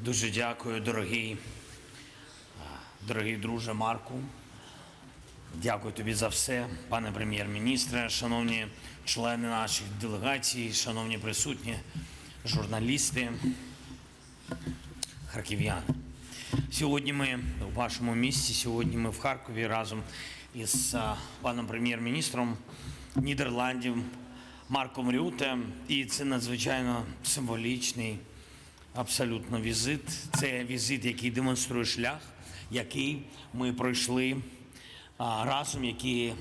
Дуже дякую, дорогий, дорогий друже Марку. Дякую тобі за все, пане прем'єр-міністре, шановні члени наших делегацій, шановні присутні, журналісти, харків'яни. Сьогодні ми у вашому місті, сьогодні ми в Харкові разом із паном прем'єр-міністром Нідерландів Марком Рюте. І це надзвичайно символічний абсолютно візит. Це візит, який демонструє шлях, який ми пройшли разом, які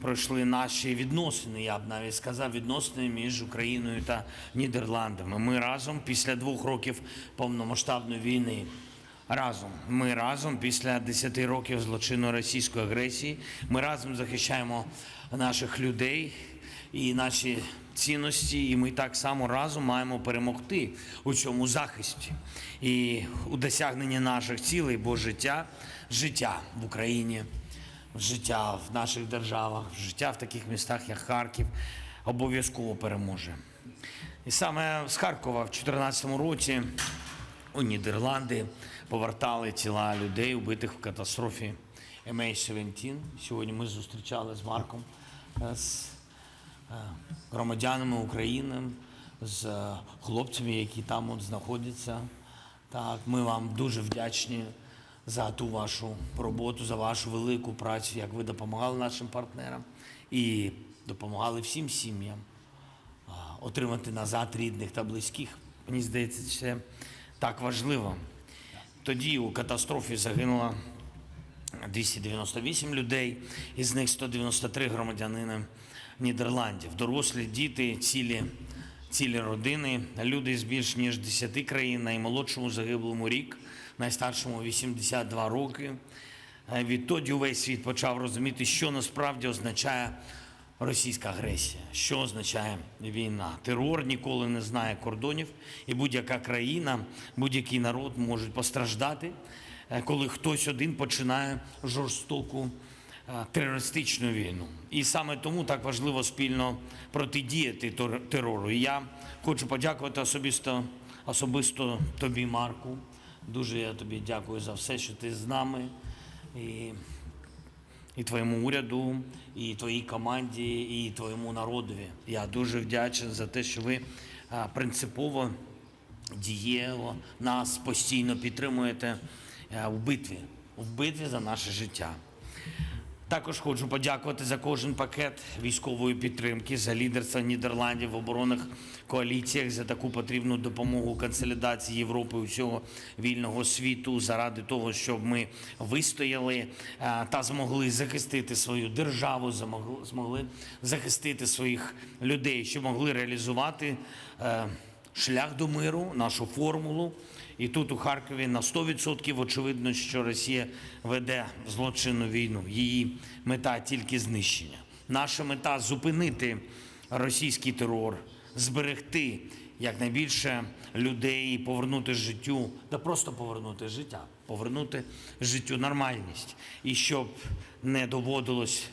пройшли наші відносини, я б навіть сказав, відносини між Україною та Нідерландами. Ми разом після двох років повномасштабної війни. Разом ми разом після 10 років злочинної російської агресії. Ми разом захищаємо наших людей і наші цінності, і ми так само разом маємо перемогти у цьому захисті і у досягненні наших цілей, бо життя, життя в Україні, життя в наших державах, життя в таких містах, як Харків, обов'язково переможе. І саме з Харкова в 2014 році у Нідерланди повертали тіла людей, убитих в катастрофі MH17. Сьогодні ми зустрічали з Марком, е, громадянами України, з е, хлопцями, які там от знаходяться. Так, ми вам дуже вдячні за ту вашу роботу, за вашу велику працю, як ви допомагали нашим партнерам і допомагали всім сім'ям отримати назад рідних та близьких. Мені здається, це так важливо. Тоді у катастрофі загинуло 298 людей, із них 193 громадянини Нідерландів, дорослі, діти, цілі, цілі родини, люди з більш ніж 10 країн, наймолодшому загиблому рік, найстаршому 82 роки. Е, Відтоді увесь світ почав розуміти, що насправді означає російська агресія, що означає війна. Терор ніколи не знає кордонів, і будь-яка країна, будь-який народ можуть постраждати, е, коли хтось один починає жорстоку терористичну війну. І саме тому так важливо спільно протидіяти терору. І я хочу подякувати особисто, особисто тобі, Марку. Дуже я тобі дякую за все, що ти з нами. І і твоєму уряду, і твоїй команді, і твоєму народові. Я дуже вдячний за те, що ви принципово дієво нас постійно підтримуєте е, в битві, в битві за наше життя. Також хочу подякувати за кожен пакет військової підтримки, за лідерство Нідерландів в оборонних коаліціях, за таку потрібну допомогу консолідації Європи усього вільного світу, заради того, щоб ми вистояли е, та змогли захистити свою державу, змогли- захистити своїх людей, щоб могли реалізувати е, шлях до миру, нашу формулу. І тут у Харкові на 100% очевидно, що Росія веде злочинну війну. Її мета тільки знищення. Наша мета зупинити російський терор, зберегти якнайбільше людей, повернути життю, та просто повернути життя, повернути життю нормальність. І щоб не доводилось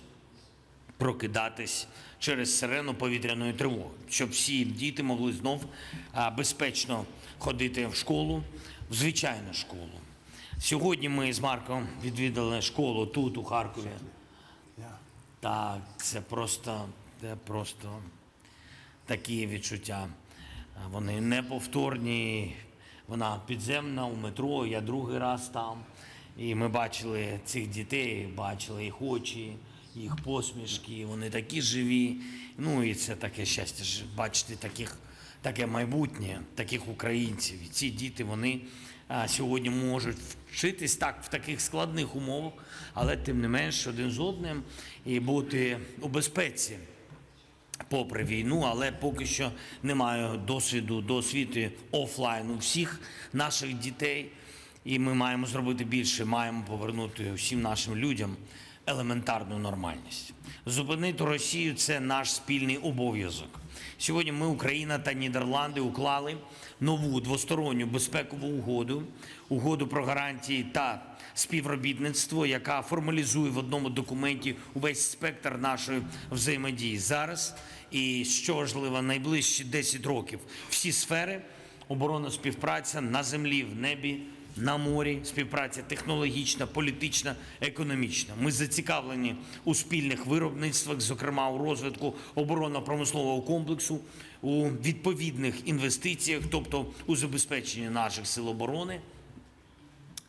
прокидатись через сирену повітряної тривоги, щоб всі діти могли знов безпечно ходити в школу, в звичайну школу. Сьогодні ми з Марком відвідали школу тут, у Харкові. Так, це просто, це просто такі відчуття. Вони неповторні. Вона підземна у метро, я другий раз там. І ми бачили цих дітей, бачили їх очі, їх посмішки, вони такі живі. Ну і це таке щастя бачити таких, таке майбутнє, таких українців. І ці діти вони сьогодні можуть вчитись так в таких складних умовах, але тим не менш один з одним і бути у безпеці попри війну, але поки що немає досвіду до освіти офлайн у всіх наших дітей. І ми маємо зробити більше, маємо повернути всім нашим людям елементарну нормальність. Зупинити Росію це наш спільний обов'язок. Сьогодні ми, Україна та Нідерланди, уклали нову двосторонню безпекову угоду, угоду про гарантії та співробітництво, яка формалізує в одному документі увесь спектр нашої взаємодії зараз. І що важливо, найближчі 10 років всі сфери оборонна співпраця на землі, в небі, на морі, співпраця технологічна, політична, економічна. Ми зацікавлені у спільних виробництвах, зокрема у розвитку оборонно-промислового комплексу, у відповідних інвестиціях, тобто у забезпеченні наших сил оборони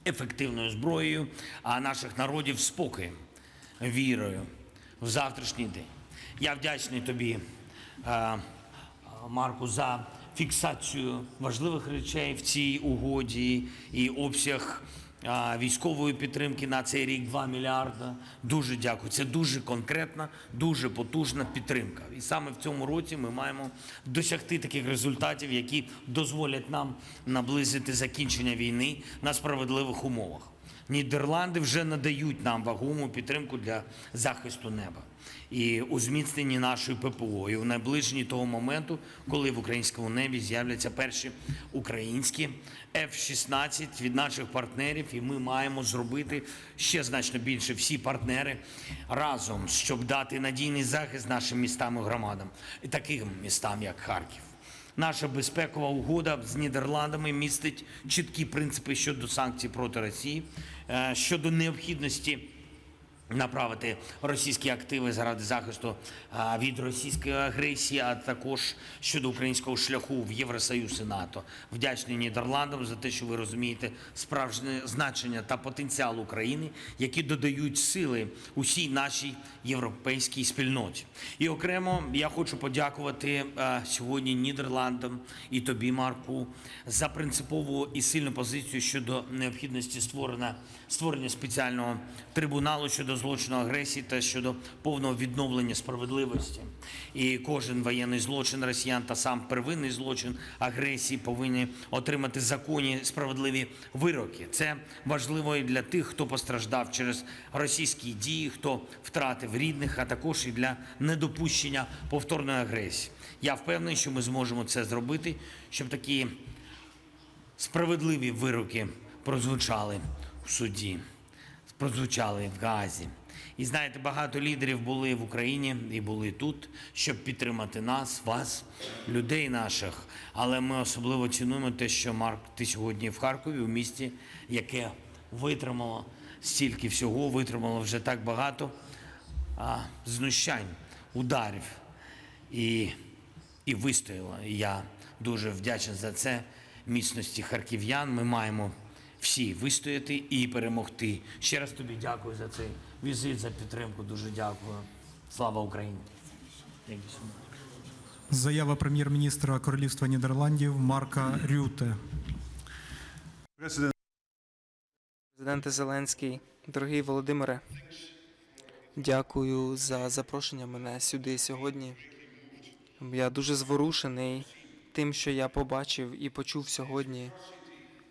ефективною зброєю, а наших народів спокоєм, вірою в завтрашній день. Я вдячний тобі, е, Марку, за фіксацію важливих речей в цій угоді і обсяг військової підтримки на цей рік 2 мільярда. Дуже дякую. Це дуже конкретна, дуже потужна підтримка. І саме в цьому році ми маємо досягти таких результатів, які дозволять нам наблизити закінчення війни на справедливих умовах. Нідерланди вже надають нам вагому підтримку для захисту неба і у зміцненні нашої ППО. І в найближчі того моменту, коли в українському небі з'являться перші українські F-16 від наших партнерів, і ми маємо зробити ще значно більше всі партнери разом, щоб дати надійний захист нашим містам і громадам, і таким містам, як Харків. Наша безпекова угода з Нідерландами містить чіткі принципи щодо санкцій проти Росії, е, щодо необхідності направити російські активи заради захисту від російської агресії, а також щодо українського шляху в Євросоюз і НАТО. Вдячний Нідерландам за те, що ви розумієте справжнє значення та потенціал України, які додають сили усій нашій європейській спільноті. І окремо я хочу подякувати сьогодні Нідерландам і тобі, Марку, за принципову і сильну позицію щодо необхідності створення, створення спеціального трибуналу щодо злочину агресії та щодо повного відновлення справедливості. І кожен воєнний злочин росіян та сам первинний злочин агресії повинні отримати законні справедливі вироки. Це важливо і для тих, хто постраждав через російські дії, хто втратив рідних, а також і для недопущення повторної агресії. Я впевнений, що ми зможемо це зробити, щоб такі справедливі вироки прозвучали в суді, прозвучали в Газі. І знаєте, багато лідерів були в Україні і були тут, щоб підтримати нас, вас, людей наших. Але ми особливо цінуємо те, що Марк, ти сьогодні в Харкові, у місті, яке витримало стільки всього, витримало вже так багато а, знущань, ударів і, і вистояла. І я дуже вдячний за це міцності харків'ян. Ми маємо всі вистояти і перемогти. Ще раз тобі дякую за цей візит, за підтримку. Дуже дякую. Слава Україні! Заява прем'єр-міністра Королівства Нідерландів Марка Рюте. Президенте Зеленський, дорогий Володимире, дякую за запрошення мене сюди сьогодні. Я дуже зворушений тим, що я побачив і почув сьогодні.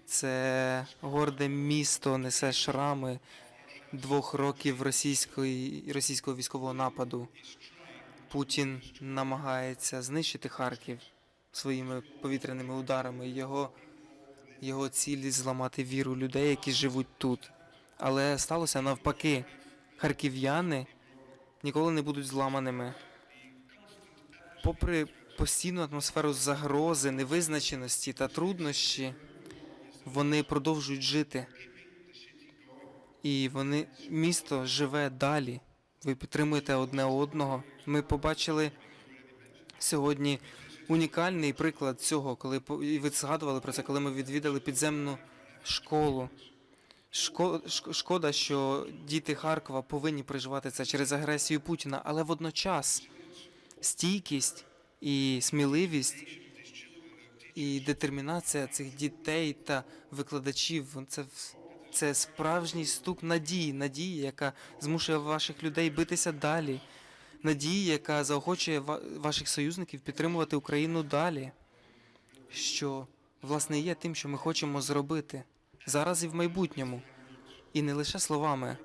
Це горде місто несе шрами двох років російської, російського військового нападу. Путін намагається знищити Харків своїми повітряними ударами. Його його цілі зламати віру людей, які живуть тут. Але сталося навпаки. Харків'яни ніколи не будуть зламаними. Попри постійну атмосферу загрози, невизначеності та труднощі, вони продовжують жити. І вони місто живе далі. Ви підтримуєте одне одного. Ми побачили сьогодні унікальний приклад цього, коли і ви згадували про це, коли ми відвідали підземну школу. Шко- Шкода, що діти Харкова повинні переживати це через агресію Путіна, але водночас стійкість і сміливість і детермінація цих дітей та викладачів це, це справжній стук надії, надії, яка змушує ваших людей битися далі, надії, яка заохочує ва- ваших союзників підтримувати Україну далі, що власне є тим, що ми хочемо зробити зараз і в майбутньому, і не лише словами,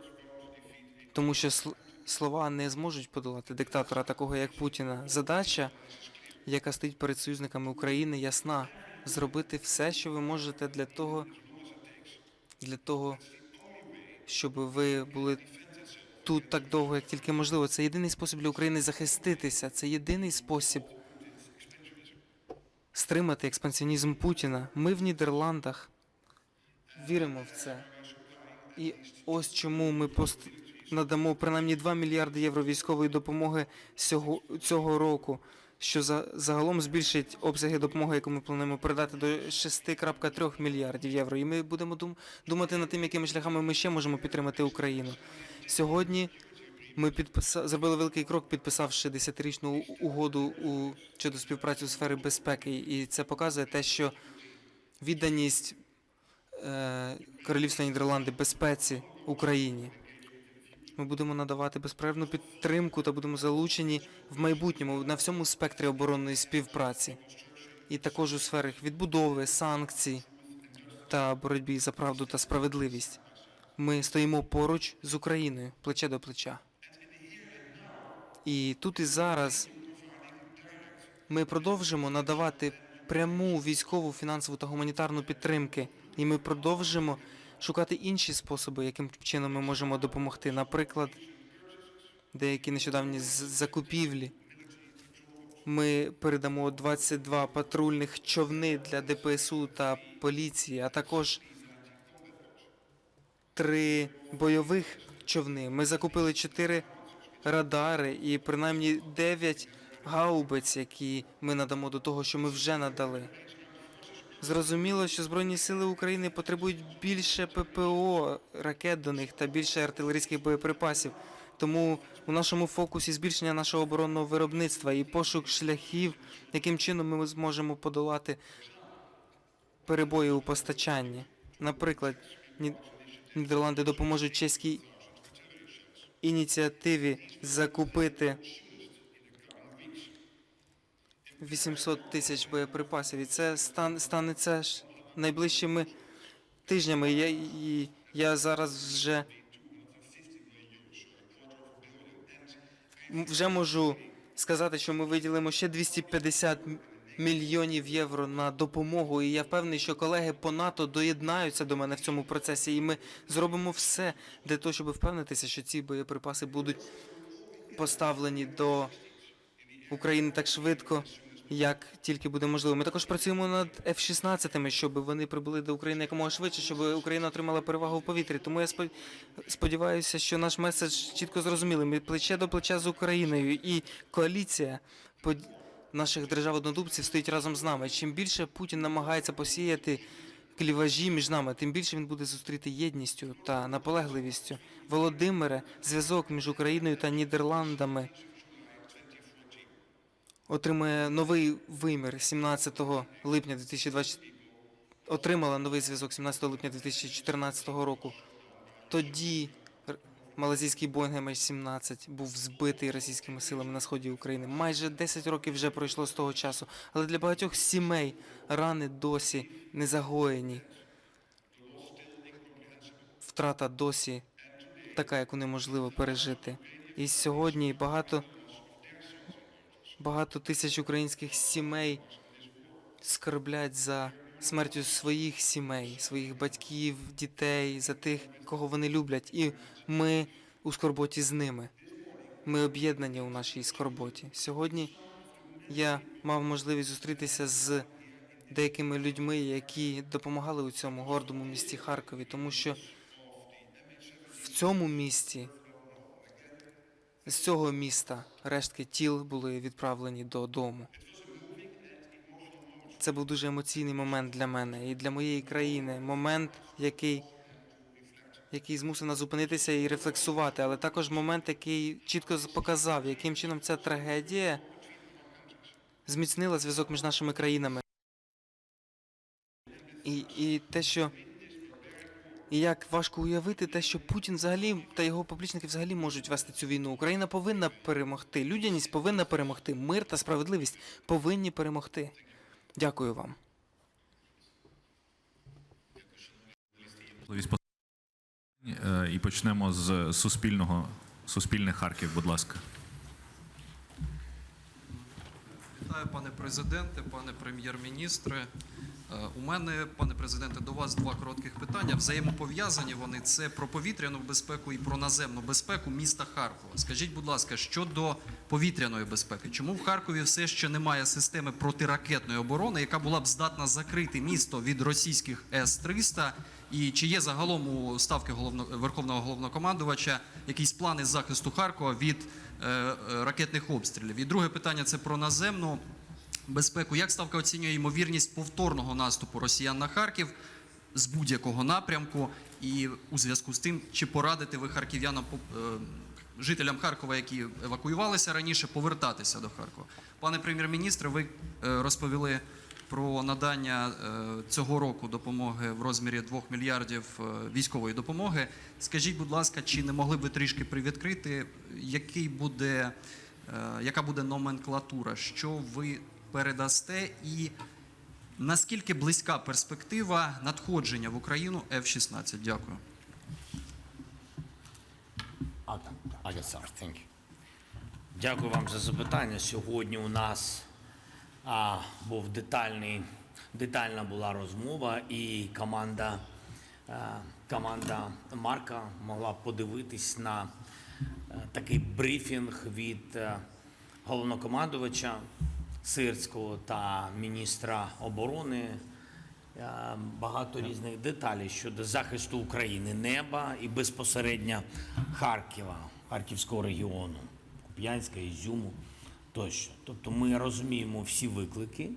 тому що сл- слова не зможуть подолати диктатора, такого як Путіна. Задача, яка стоїть перед союзниками України, ясна зробити все, що ви можете для того, для того, щоб ви були тут так довго, як тільки можливо. Це єдиний спосіб для України захиститися. Це єдиний спосіб стримати експансіонізм Путіна. Ми в Нідерландах віримо в це. І ось чому ми пост... надамо принаймні 2 мільярди євро військової допомоги цього, цього року, що за, загалом збільшить обсяги допомоги, яку ми плануємо передати до 6,3 мільярдів євро. І ми будемо дум... думати над тим, якими шляхами ми ще можемо підтримати Україну. Сьогодні ми підписа... зробили великий крок, підписавши 10-річну угоду у... щодо співпраці у сфері безпеки. І це показує те, що відданість е, Королівства Нідерланди безпеці Україні. Ми будемо надавати безперервну підтримку та будемо залучені в майбутньому на всьому спектрі оборонної співпраці, і також у сферах відбудови, санкцій та боротьбі за правду та справедливість. Ми стоїмо поруч з Україною, плече до плеча. І тут і зараз ми продовжимо надавати пряму військову, фінансову та гуманітарну підтримки, і ми продовжимо шукати інші способи, яким чином ми можемо допомогти. Наприклад, деякі нещодавні закупівлі. Ми передамо 22 патрульних човни для ДПСУ та поліції, а також три бойових човни. Ми закупили 4 радари і принаймні 9 гаубиць, які ми надамо до того, що ми вже надали. Зрозуміло, що Збройні сили України потребують більше ППО ракет до них та більше артилерійських боєприпасів. Тому у нашому фокусі збільшення нашого оборонного виробництва і пошук шляхів, яким чином ми зможемо подолати перебої у постачанні. Наприклад, Нідерланди допоможуть чеській ініціативі закупити 800 тисяч боєприпасів. І це стан, станеться найближчими тижнями. Я, і я зараз вже, вже можу сказати, що ми виділимо ще 250 м- мільйонів євро на допомогу. І я впевнений, що колеги по НАТО доєднаються до мене в цьому процесі. І ми зробимо все для того, щоб впевнитися, що ці боєприпаси будуть поставлені до України так швидко, як тільки буде можливо. Ми також працюємо над F-16, щоб вони прибули до України якомога швидше, щоб Україна отримала перевагу в повітрі. Тому я сподіваюся, що наш меседж чітко зрозумілий. Ми плече до плеча з Україною і коаліція наших держав-однодумців стоїть разом з нами. Чим більше Путін намагається посіяти кліважі між нами, тим більше він буде зустріти єдністю та наполегливістю. Володимире, зв'язок між Україною та Нідерландами отримає новий вимір 17 липня 2020 отримала новий зв'язок 17 липня 2014 року. Тоді малазійський Boeing MH17 був збитий російськими силами на сході України. Майже 10 років вже пройшло з того часу, але для багатьох сімей рани досі не загоєні. Втрата досі така, яку неможливо пережити. І сьогодні багато Багато тисяч українських сімей скорблять за смертю своїх сімей, своїх батьків, дітей, за тих, кого вони люблять. І ми у скорботі з ними. Ми об'єднані у нашій скорботі. Сьогодні я мав можливість зустрітися з деякими людьми, які допомагали у цьому гордому місті Харкові, тому що в цьому місті з цього міста рештки тіл були відправлені додому. Це був дуже емоційний момент для мене і для моєї країни. Момент, який, який змусив нас зупинитися і рефлексувати, але також момент, який чітко показав, яким чином ця трагедія зміцнила зв'язок між нашими країнами. І, і те, що і як важко уявити те, що Путін взагалі та його поплічники взагалі можуть вести цю війну. Україна повинна перемогти. Людяність повинна перемогти. Мир та справедливість повинні перемогти. Дякую вам. Е, І почнемо з суспільного суспільне Харків, будь ласка. Вітаю, пане президенте, пане прем'єр-міністре. Е, У мене, пане президенте, до вас два коротких питання. Взаємопов'язані вони це про повітряну безпеку і про наземну безпеку міста Харкова. Скажіть, будь ласка, щодо повітряної безпеки, чому в Харкові все ще немає системи протиракетної оборони, яка була б здатна закрити місто від російських С-300? І чи є загалом у ставки головно, верховного головнокомандувача якісь плани захисту Харкова від е, е, ракетних обстрілів? І друге питання це про наземну безпеку. Як ставка оцінює ймовірність повторного наступу росіян на Харків з будь-якого напрямку? І у зв'язку з тим, чи порадите ви харків'янам е, жителям Харкова, які евакуювалися раніше, повертатися до Харкова? Пане прем'єр-міністре, ви е, розповіли про надання е, цього року допомоги в розмірі 2 мільярдів військової допомоги. Скажіть, будь ласка, чи не могли б ви трішки привідкрити, який буде, яка буде номенклатура, що ви передасте, і наскільки близька перспектива надходження в Україну F-16? Дякую. Дякую вам за запитання. Сьогодні у нас а, був детальний, детальна була розмова, і команда, а, команда Марка могла подивитись на е, такий брифінг від е, головнокомандувача Сирського та міністра оборони. Е, Багато різних деталей щодо захисту України, неба і безпосередньо Харкова, Харківського регіону, Куп'янська, Ізюму тощо. Тобто ми розуміємо всі виклики.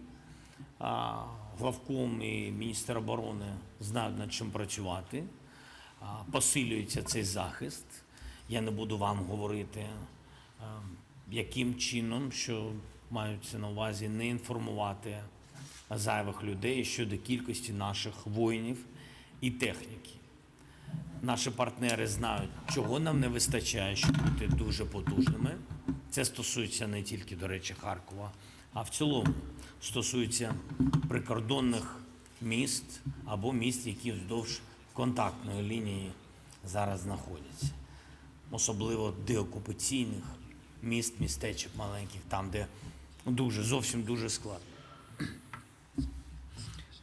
Главком і міністр оборони знають над чим працювати. Посилюється цей захист. Я не буду вам говорити, яким чином, що маються на увазі не інформувати зайвих людей щодо кількості наших воїнів і техніки. Наші партнери знають, чого нам не вистачає, щоб бути дуже потужними. Це стосується не тільки, до речі, Харкова, а в цілому стосується прикордонних міст або міст, які вздовж контактної лінії зараз знаходяться. Особливо деокупаційних міст, містечок маленьких, там, де дуже, зовсім дуже складно.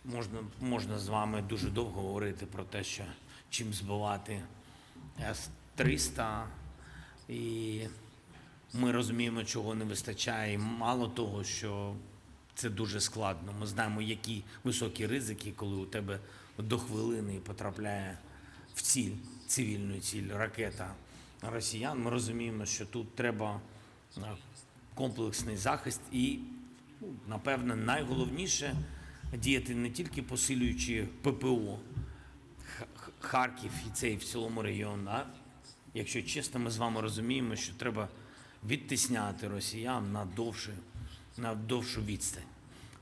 Можна, можна з вами дуже довго говорити про те, що чим збивати С-300. І ми розуміємо, чого не вистачає. І мало того, що це дуже складно. Ми знаємо, які високі ризики, коли у тебе до хвилини потрапляє в ціль, цивільну ціль, ракета росіян. Ми розуміємо, що тут треба комплексний захист і, ну, напевно, найголовніше діяти не тільки посилюючи ППО Харків і цей в цілому регіон. А якщо чесно, ми з вами розуміємо, що треба відтисняти росіян на довше, на довшу відстань.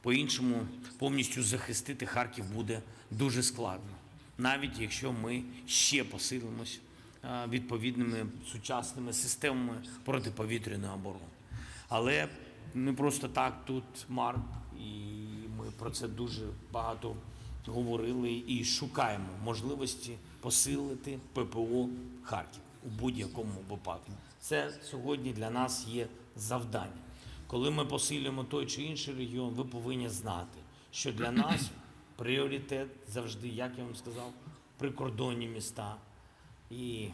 По-іншому повністю захистити Харків буде дуже складно, навіть якщо ми ще посилимось відповідними сучасними системами протиповітряної оборони. Але не просто так тут Марк, і ми про це дуже багато говорили і шукаємо можливості посилити ППО Харків у будь-якому випадку. Це сьогодні для нас є завдання. Коли ми посилюємо той чи інший регіон, ви повинні знати, що для нас пріоритет завжди, як я вам сказав, прикордонні міста і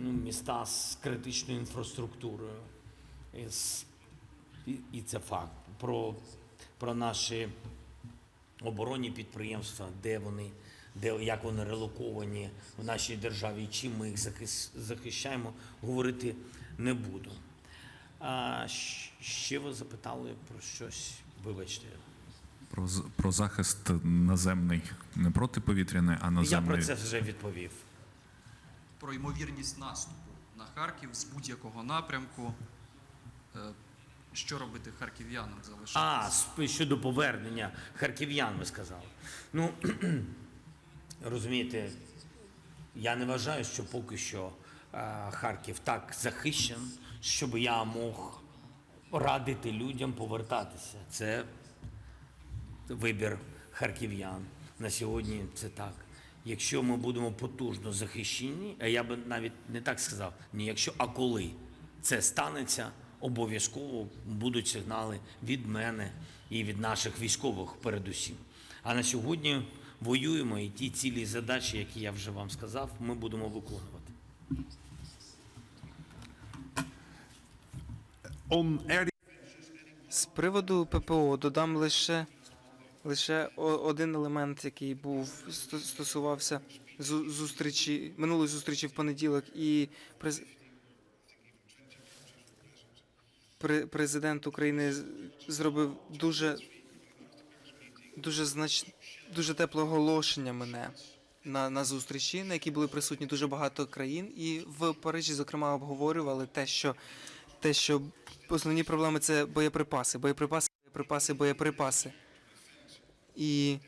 ну, міста з критичною інфраструктурою. І, це факт. Про, про наші оборонні підприємства, де вони, де, як вони релоковані в нашій державі, чим ми їх захищаємо, говорити не буду. А, ще ви запитали про щось, вибачте. Про, з- про захист наземний, не протиповітряний, а Я про це вже відповів. Про ймовірність наступу на Харків з будь-якого напрямку. Е, Що робити харків'янам залишатися? А, щодо повернення харків'ян, ви сказали. Ну, розумієте, я не вважаю, що поки що е, Харків так захищен, щоб я мог радити людям повертатися. Це вибір харків'ян. На сьогодні це так. Якщо ми будемо потужно захищені, а я би навіть не так сказав, ні якщо, а коли це станеться, обов'язково будуть сигнали від мене і від наших військових передусім. А на сьогодні воюємо і ті цілі і задачі, які я вже вам сказав, ми будемо виконувати. З приводу ППО додам лише, лише один елемент, який був стосувався зу- зустрічі минулої зустрічі в понеділок, і президент України зробив дуже дуже знач... дуже тепле оголошення мене на, на зустрічі, на якій були присутні дуже багато країн, і в Парижі, зокрема, обговорювали те, що те, що основні проблеми це боєприпаси, боєприпаси, боєприпаси, боєприпаси. І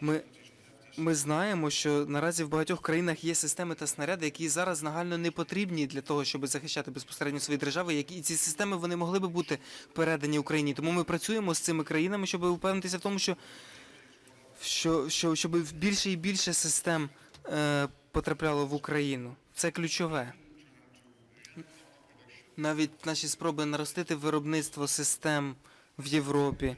ми, ми знаємо, що наразі в багатьох країнах є системи та снаряди, які зараз нагально не потрібні для того, щоб захищати безпосередньо свої держави. Які і ці системи вони могли би бути передані Україні. Тому ми працюємо з цими країнами, щоб упевнитися в тому, що, що, що щоб більше і більше систем е, потрапляло в Україну. Це ключове навіть наші спроби наростити виробництво систем в Європі.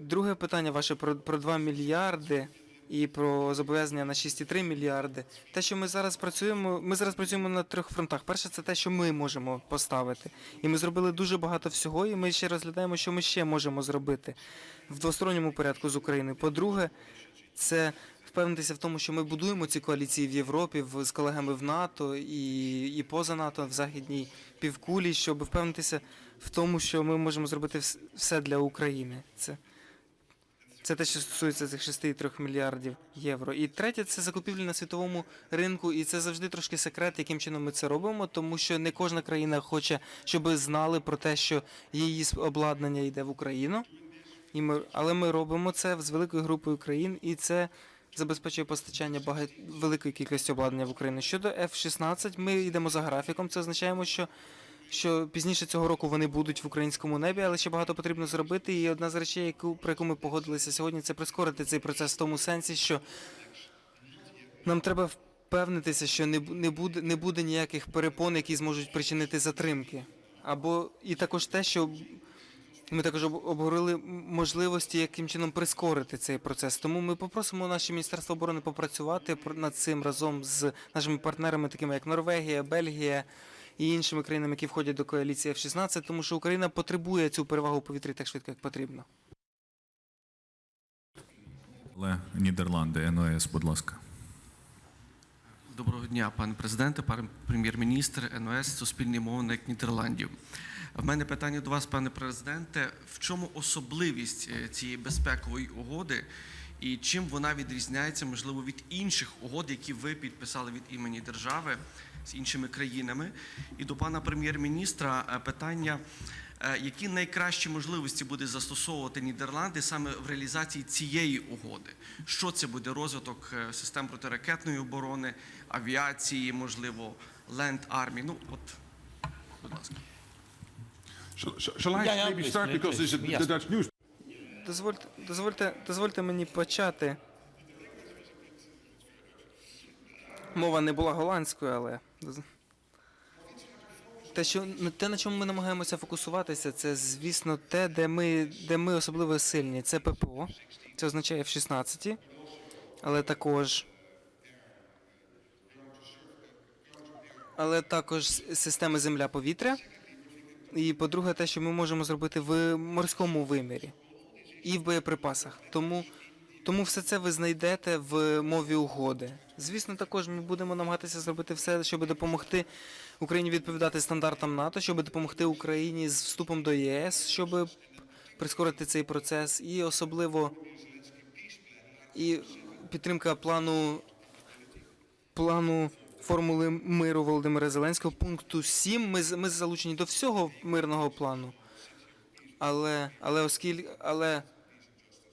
Друге питання ваше про, про 2 мільярди і про зобов'язання на 6,3 мільярди. Те, що ми зараз працюємо, ми зараз працюємо на трьох фронтах. Перше, це те, що ми можемо поставити. І ми зробили дуже багато всього, і ми ще розглядаємо, що ми ще можемо зробити в двосторонньому порядку з Україною. По-друге, це впевнитися в тому, що ми будуємо ці коаліції в Європі в, з колегами в НАТО і, і поза НАТО в західній півкулі, щоб впевнитися в тому, що ми можемо зробити все для України. Це, це те, що стосується цих 6,3 мільярдів євро. І третє це закупівлі на світовому ринку, і це завжди трошки секрет, яким чином ми це робимо, тому що не кожна країна хоче, щоб знали про те, що її обладнання йде в Україну. І ми, але ми робимо це з великою групою країн, і це забезпечує постачання багать... великої кількості обладнання в Україну. Щодо F-16, ми йдемо за графіком. Це означає, що, що пізніше цього року вони будуть в українському небі, але ще багато потрібно зробити. І одна з речей, яку, про яку ми погодилися сьогодні, це прискорити цей процес в тому сенсі, що нам треба впевнитися, що не, не, буде, не буде ніяких перепон, які зможуть причинити затримки. Або і також те, що ми також об- обговорили можливості, яким чином прискорити цей процес. Тому ми попросимо наше Міністерство оборони попрацювати пр- над цим разом з нашими партнерами, такими як Норвегія, Бельгія і іншими країнами, які входять до коаліції F-16, тому що Україна потребує цю перевагу у повітрі так швидко, як потрібно. Але Нідерланди, НОС, будь ласка. Доброго дня, пане президенте, пане прем'єр-міністр, НОС, Суспільний мовник Нідерландів. В мене питання до вас, пане президенте. В чому особливість е, цієї безпекової угоди і чим вона відрізняється, можливо, від інших угод, які ви підписали від імені держави з іншими країнами? І до пана прем'єр-міністра е, питання. е, Які найкращі можливості буде застосовувати Нідерланди саме в реалізації цієї угоди? Що це буде розвиток е, систем протиракетної оборони, авіації, можливо, ленд армії? Ну от, будь ласка. Дозвольте, дозвольте, дозвольте мені почати. Мова не була голландською, але. Те, що, те, на чому ми намагаємося фокусуватися, це, звісно, те, де ми, де ми особливо сильні. Це ППО. Це означає в 16, але також. Але також системи земля-повітря. І по-друге, те, що ми можемо зробити в морському вимірі і в боєприпасах. Тому, тому все це ви знайдете в мові угоди. Звісно, також ми будемо намагатися зробити все, щоб допомогти Україні відповідати стандартам НАТО, щоб допомогти Україні з вступом до ЄС, щоб прискорити цей процес, і особливо і підтримка плану плану формули миру Володимира Зеленського, пункту 7. Ми, ми залучені до всього мирного плану. Але, але оскільки, але,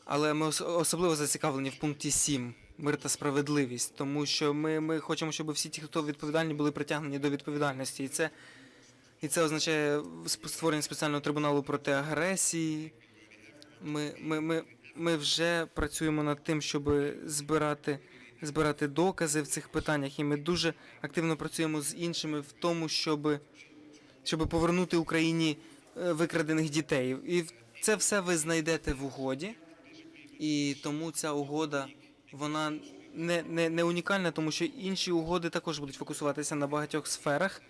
але ми особливо зацікавлені в пункті 7 мир та справедливість, тому що ми, ми хочемо, щоб всі ті, хто відповідальні, були притягнені до відповідальності. І це, і це означає створення спеціального трибуналу проти агресії. Ми, ми, ми, ми вже працюємо над тим, щоб збирати, збирати докази в цих питаннях, і ми дуже активно працюємо з іншими в тому, щоб, щоб повернути Україні е, викрадених дітей. І це все ви знайдете в угоді. І тому ця угода вона не, не, не унікальна, тому що інші угоди також будуть фокусуватися на багатьох сферах.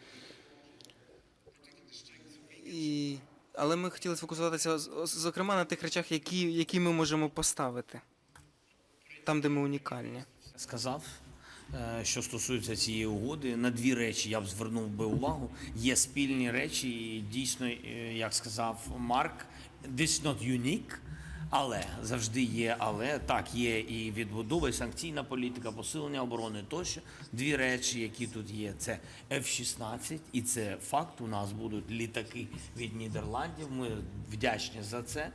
І... Але ми хотіли сфокусуватися зокрема на тих речах, які, які ми можемо поставити, там, де ми унікальні. сказав, е, що стосується цієї угоди, на дві речі я б звернув би увагу. Є спільні речі, і дійсно, е, як сказав Марк, this not unique, але завжди є, але так є і відбудова, і санкційна політика, посилення оборони тощо. Дві речі, які тут є, це F-16, і це факт. У нас будуть літаки від Нідерландів. Ми вдячні за це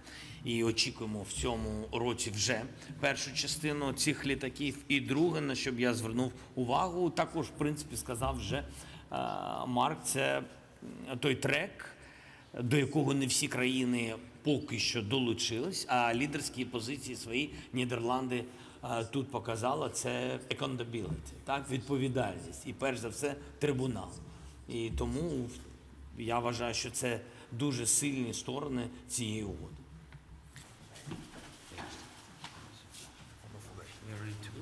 і очікуємо в цьому році вже першу частину цих літаків. І друге, на що б я звернув увагу, також в принципі сказав вже е, Марк. Це той трек, до якого не всі країни поки що долучились, а лідерські позиції свої Нідерланди е, тут показала це accountability, так відповідальність і перш за все трибунал. І тому я вважаю, що це дуже сильні сторони цієї угоди.